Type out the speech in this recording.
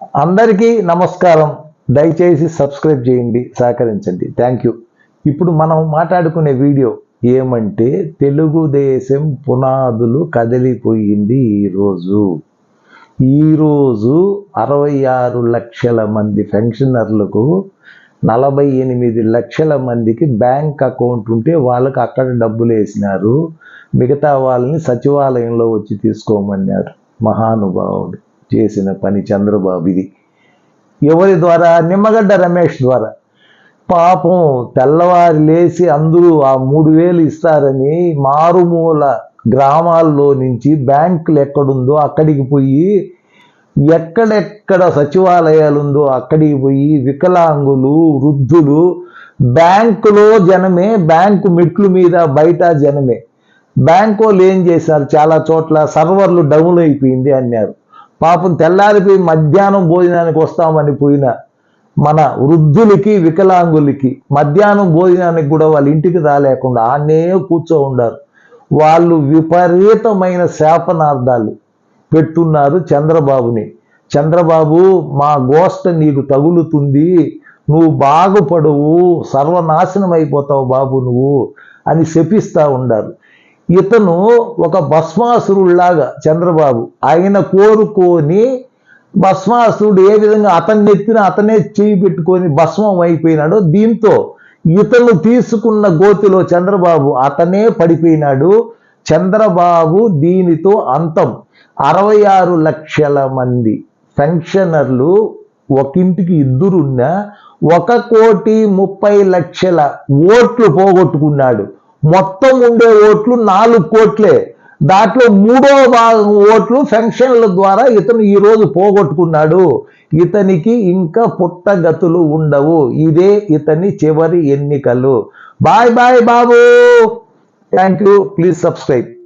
అందరికీ నమస్కారం. దయచేసి సబ్స్క్రైబ్ చేయండి సహకరించండి. థ్యాంక్ యూ ఇప్పుడు మనం మాట్లాడుకునే వీడియో ఏమంటే తెలుగుదేశం పునాదులు కదిలిపోయింది ఈరోజు. ఈరోజు అరవై ఆరు లక్షల మంది పెన్షనర్లకు నలభై ఎనిమిది లక్షల మందికి బ్యాంక్ అకౌంట్ ఉంటే వాళ్ళకి అక్కడ డబ్బులు వేసినారు. మిగతా వాళ్ళని సచివాలయంలో వచ్చి తీసుకోమన్నారు. మహానుభావుడు. చేసిన పని చంద్రబాబు ఇది. ఎవరి ద్వారా? నిమ్మగడ్డ రమేష్ ద్వారా. పాపం తెల్లవారి లేచి అందరూ ఆ మూడు వేలు ఇస్తారని మారుమూల గ్రామాల్లో నుంచి బ్యాంకులు ఎక్కడుందో అక్కడికి పోయి ఎక్కడెక్కడ సచివాలయాలు ఉందో అక్కడికి పోయి వికలాంగులు వృద్ధులు బ్యాంకులో జనమే బ్యాంకు మెట్లు మీద బయట జనమే. బ్యాంకు వాళ్ళు ఏం చేశారు? చాలా చోట్ల సర్వర్లు డౌన్ అయిపోయింది అన్నారు. పాపం తెల్లారిపోయి మధ్యాహ్నం భోజనానికి వస్తామని పోయిన మన వృద్ధులకి వికలాంగులకి మధ్యాహ్నం భోజనానికి కూడా వాళ్ళ ఇంటికి రాలేకుండా ఆనే కూర్చో ఉండారు. వాళ్ళు విపరీతమైన శాపనార్థాలు పెట్టున్నారు చంద్రబాబుని. చంద్రబాబు మా గోష్ట నీకు తగులుతుంది నువ్వు బాగుపడవు సర్వనాశనం అయిపోతావు బాబు నువ్వు అని శపిస్తా ఉండారు. ఇతను ఒక భస్మాసురుడిలాగా చంద్రబాబు. ఆయన కోరుకొని భస్మాసురుడు ఏ విధంగా అతన్ని ఎత్తిన అతనే చేయి పెట్టుకొని భస్మం అయిపోయినాడో దీంతో ఇతను తీసుకున్న గోతిలో చంద్రబాబు అతనే పడిపోయినాడు. చంద్రబాబు దీనితో అంతం. అరవై ఆరు లక్షల మంది పెన్షనర్లు ఒకింటికి ఇద్దరున్న ఒక కోటి ముప్పై లక్షల ఓట్లు పోగొట్టుకున్నాడు. మొత్తం ఉండే ఓట్లు నాలుగు కోట్లే. దాంట్లో మూడో భాగం ఓట్లు ఫెన్షన్ల ద్వారా ఇతను ఈరోజు పోగొట్టుకున్నాడు. ఇతనికి ఇంకా పుట్టగతులు ఉండవు. ఇదే ఇతని చివరి ఎన్నికలు. Bye bye Babu! Thank you please subscribe.